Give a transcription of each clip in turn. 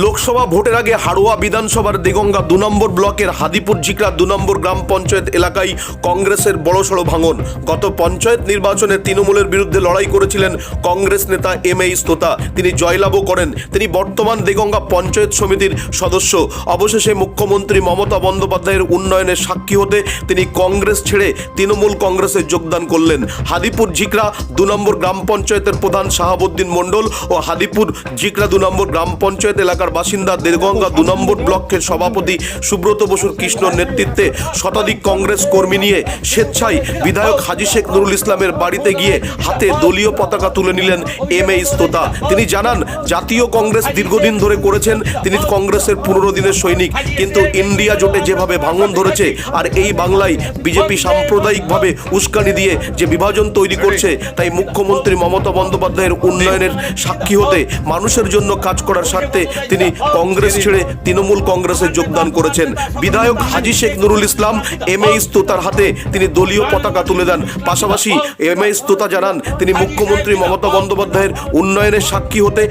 লোকসভা ভোটের আগে হাড়োয়া বিধানসভার দিগঙ্গা দু নম্বর ব্লকের হাদিপুর ঝিকরা দু নম্বর গ্রাম পঞ্চায়েত এলাকায় কংগ্রেসের বড়সড় ভাঙন। গত পঞ্চায়েত নির্বাচনে তৃণমূলের বিরুদ্ধে লড়াই করেছিলেন কংগ্রেস নেতা এম এ ইস্তোতা। তিনি জয়লাভও করেন। তিনি বর্তমান দিগঙ্গা পঞ্চায়েত সমিতির সদস্য। অবশেষে মুখ্যমন্ত্রী মমতা বন্দ্যোপাধ্যায়ের উন্নয়নের সাক্ষী হতে তিনি কংগ্রেস ছেড়ে তৃণমূল কংগ্রেসে যোগদান করলেন। হাদিপুর ঝিকরা দু নম্বর গ্রাম পঞ্চায়েতের প্রধান শাহাবুদ্দিন মণ্ডল ও হাদিপুর ঝিকরা দু নম্বর গ্রাম পঞ্চায়েত এলাকার বাসিন্দা দেরগঙ্গা দু নম্বর ব্লকের সভাপতি সুব্রত বসুর কৃষ্ণর নেতৃত্বে শতাধিক কংগ্রেস কর্মী নিয়ে স্বেচ্ছায় বিধায়ক হাজি শেখ নুরুল ইসলামের বাড়িতে গিয়ে হাতে দলীয় পতাকা তুলে নিলেন এম এ ইস্তোতা তিনি জানান, জাতীয় কংগ্রেস দীর্ঘদিন ধরে করেছেন, তিনি কংগ্রেসের পনেরো দিনের সৈনিক, কিন্তু ইন্ডিয়া জোটে যেভাবে ভাঙন ধরেছে, আর এই বাংলায় বিজেপি সাম্প্রদায়িকভাবে উস্কানি দিয়ে যে বিভাজন তৈরি করছে, তাই মুখ্যমন্ত্রী মমতা বন্দ্যোপাধ্যায়ের উন্নয়নের সাক্ষী হতে মানুষের জন্য কাজ করার স্বার্থে তিনি কংগ্রেস ছেড়ে তৃণমূল কংগ্রেসে যোগদান করেছেন। বিধায়ক হাজি শেখ নুরুল ইসলাম এম এ ইস্তোতার হাতে তিনি দলীয় পতাকা তুলে দেন। পাশাপাশি এম এ ইস্তোতা জানান, তিনি মুখ্যমন্ত্রী মমতা বন্দ্যোপাধ্যায়ের উন্নয়নের সাক্ষী হতে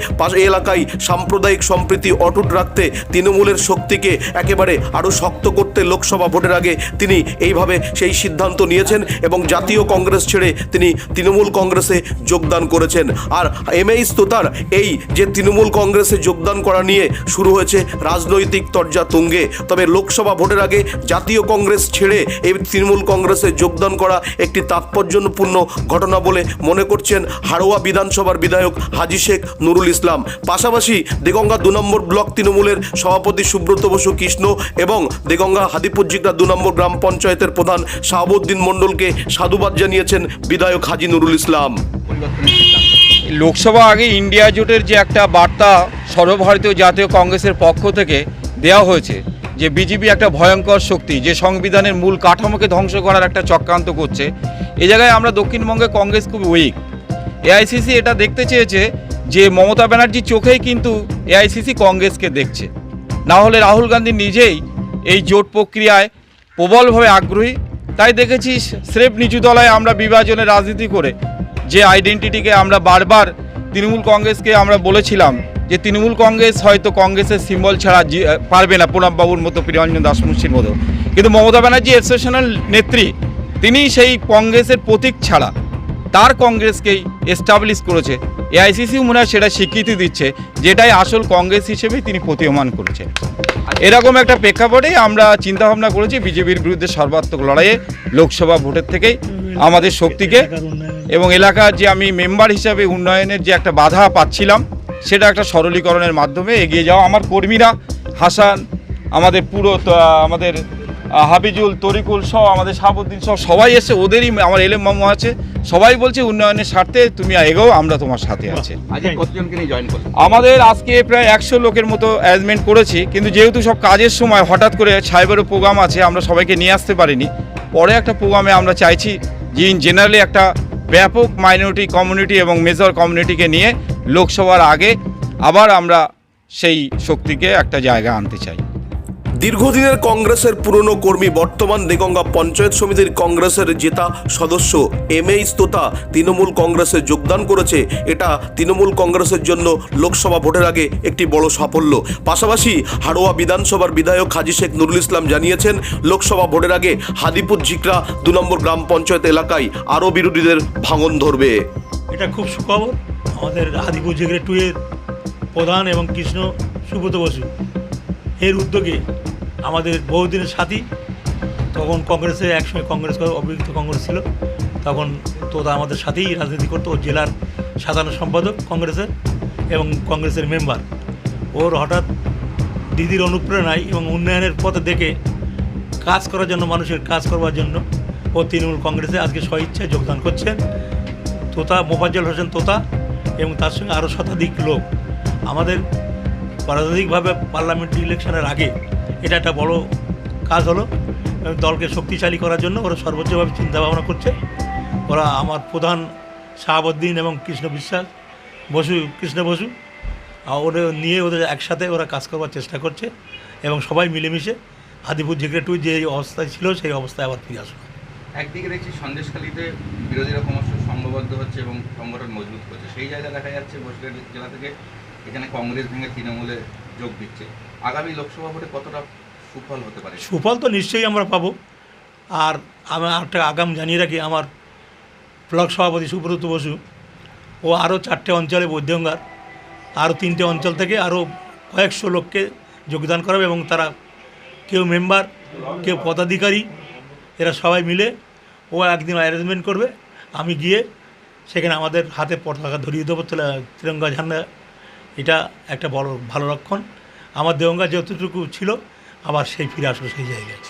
এলাকায় সাম্প্রদায়িক সম্প্রীতি অটুট রাখতে তৃণমূলের শক্তিকে একেবারে আরও শক্ত করতে লোকসভা ভোটের আগে তিনি এইভাবে সেই সিদ্ধান্ত নিয়েছেন এবং জাতীয় কংগ্রেস ছেড়ে তিনি তৃণমূল কংগ্রেসে যোগদান করেছেন। আর এম এ ইস্তোতার এই যে তৃণমূল কংগ্রেসে যোগদান করা নিয়ে শুরু হয়েছে রাজনৈতিক তর্জা তুঙ্গে। তবে লোকসভা ভোটের আগে জাতীয় কংগ্রেস ছেড়ে এই তৃণমূল কংগ্রেসে যোগদান করা একটি তাৎপর্যপূর্ণ ঘটনা বলে মনে করছেন হাড়োয়া বিধানসভার বিধায়ক হাজি শেখ নুরুল ইসলাম। পাশাপাশি দেগঙ্গা দু নম্বর ব্লক তৃণমূলের সভাপতি সুব্রত বসু কৃষ্ণ এবং দেগঙ্গা হাদিপুর জিগরা দু নম্বর গ্রাম পঞ্চায়েতের প্রধান শাহাবুদ্দিন মণ্ডলকে সাধুবাদ জানিয়েছেন বিধায়ক হাজি নুরুল ইসলাম। লোকসভা আগে ইন্ডিয়া জোটের যে একটা বার্তা সর্বভারতীয় জাতীয় কংগ্রেসের পক্ষ থেকে দেওয়া হয়েছে, যে বিজেপি একটা ভয়ঙ্কর শক্তি, যে সংবিধানের মূল কাঠামোকে ধ্বংস করার একটা চক্রান্ত করছে। এ জায়গায় আমরা দক্ষিণবঙ্গে কংগ্রেস খুব উইক এআইসিসি এটা দেখতে চেয়েছে যে মমতা ব্যানার্জির চোখেই কিন্তু এআইসিসি কংগ্রেসকে দেখছে। না হলে রাহুল গান্ধী নিজেই এই জোট প্রক্রিয়ায় প্রবলভাবে আগ্রহী। তাই দেখেছি স্রেফ নিচু দলায় আমরা বিভাজনের রাজনীতি করে যে আইডেন্টিটিকে আমরা বারবার তৃণমূল কংগ্রেসকে আমরা বলেছিলাম, যে তৃণমূল কংগ্রেস হয়তো কংগ্রেসের সিম্বল ছাড়া পারবে না প্রণববাবুর মতো প্রিয়ঞ্জন দাসমুন্সির মতো। কিন্তু মমতা ব্যানার্জি এক্সেশনাল নেত্রী, তিনি সেই কংগ্রেসের প্রতীক ছাড়া তার কংগ্রেসকেই এস্টাবলিশ করেছে। এআইসিসি মনে হয় সেটা স্বীকৃতি দিচ্ছে, যেটাই আসল কংগ্রেস হিসেবে তিনি প্রতীয়মান করেছে এরকম একটা প্রেক্ষাপটে আমরা চিন্তাভাবনা করেছি, বিজেপির বিরুদ্ধে সর্বাত্মক লড়াইয়ে, লোকসভা ভোটের থেকেই। আমাদের শক্তিকে এবং এলাকার যে আমি মেম্বার হিসাবে উন্নয়নের যে একটা বাধা পাচ্ছিলাম সেটা একটা সরলীকরণের মাধ্যমে এগিয়ে যাওয়া। আমার কর্মীরা হাসান আমাদের পুরো আমাদের হাবিজুল তরিকুল সহ আমাদের শাহাবুদ্দিন সহ সবাই এসে ওদেরই আমার এলএম মামু আছে সবাই বলছে উন্নয়নের স্বার্থে তুমি এগোও আমরা তোমার সাথে আছি। আমাদের আজকে প্রায় একশো লোকের মতো অ্যারেঞ্জমেন্ট করেছি কিন্তু যেহেতু সব কাজের সময় হঠাৎ করে সাইবারের প্রোগ্রাম আছে আমরা সবাইকে নিয়ে আসতে পারিনি। পরে একটা প্রোগ্রামে আমরা চাইছি ইন জেনারেলি একটা ব্যাপক মাইনরিটি কমিউনিটি এবং মেজর কমিউনিটিকে নিয়ে লোকসভার আগে আবার আমরা সেই শক্তিকে একটা জায়গা আনতে চাই। দীর্ঘদিনের কংগ্রেসের পুরনো কর্মী বর্তমান দেগঙ্গা পঞ্চায়েত সমিতির কংগ্রেসের জেতা সদস্য এম এ ইস্তোতা তৃণমূল কংগ্রেসে যোগদান করেছে। এটা তৃণমূল কংগ্রেসের জন্য লোকসভা ভোটের আগে একটি বড় সাফল্য। পাশাপাশি হাড়োয়া বিধানসভার বিধায়ক হাজি শেখ নুরুল ইসলাম জানিয়েছেন, লোকসভা ভোটের আগে হাদিপুর ঝিকরা দু নম্বর গ্রাম পঞ্চায়েত এলাকায় আরও বিরোধীদের ভাঙন ধরবে। এটা খুব সুখবর। আমাদের হাদিপুর জিগরে টুয়ের প্রধান এবং কৃষ্ণ সুব্রত বসু। এর উদ্যোগে আমাদের বহুদিনের সাথী, তখন কংগ্রেসে একসময় কংগ্রেস অভিযুক্ত কংগ্রেস ছিল। তখন তোতা আমাদের সাথেই রাজনীতি করতো, ও জেলার সাধারণ সম্পাদক কংগ্রেসের এবং কংগ্রেসের মেম্বার। ওর হঠাৎ দিদির অনুপ্রেরণায় এবং উন্নয়নের পথে দেখে কাজ করার জন্য, মানুষের কাজ করবার জন্য, ও তৃণমূল কংগ্রেসে আজকে স্বইচ্ছায় যোগদান করছেন। তোতা, মোফাজ্জল হোসেন তোতা এবং তার সঙ্গে আরও শতাধিক লোক। আমাদের রাজনৈতিকভাবে পার্লামেন্ট ইলেকশনের আগে এটা একটা বড় কাজ হলো দলকে শক্তিশালী করার জন্য ওরা সর্বোচ্চভাবে চিন্তা ভাবনা করছে। ওরা আমার প্রধান শাহাবুদ্দিন এবং কৃষ্ণ বিশ্বাস, বসু, কৃষ্ণ বসু ওদের নিয়ে ওদের একসাথে ওরা কাজ করবার চেষ্টা করছে এবং সবাই মিলেমিশে আদিপুর জিগরে টু যে অবস্থায় ছিল সেই অবস্থায় আবার ফিরে আসবে একদিকে দেখছি সন্দেশখালীতে বিরোধীরা ক্রমশ সংঘবদ্ধ হচ্ছে এবং সংগঠন মজবুত করছে। সেই জায়গায় দেখা যাচ্ছে বসিরহাট জেলা থেকে, এখানে কংগ্রেস ভেঙে তৃণমূলে যোগ দিচ্ছে। আগামী লোকসভা ভোটে কতটা সুফল হতে পারে? সুফল তো নিশ্চয়ই আমরা পাবো। আর আমি একটা আগাম জানিয়ে রাখি, আমার ব্লক সভাপতি সুব্রত বসু, ও আরও চারটে অঞ্চলে বৈদ্যঙ্গার, আরও তিনটে অঞ্চল থেকে আরও কয়েকশো লোককে যোগদান করাবে এবং তারা কেউ মেম্বার, কেউ পদাধিকারী, এরা সবাই মিলে ও একদিন অ্যারেঞ্জমেন্ট করবে। আমি গিয়ে সেখানে আমাদের হাতে পতাকা ধরিয়ে দেবো, তিরঙ্গা ঝান্ডা। এটা একটা বড়, ভালো লক্ষণ। আমার দেহঙ্গা যতটুকু ছিল আবার সেই ফিরে আসলো সেই জায়গায়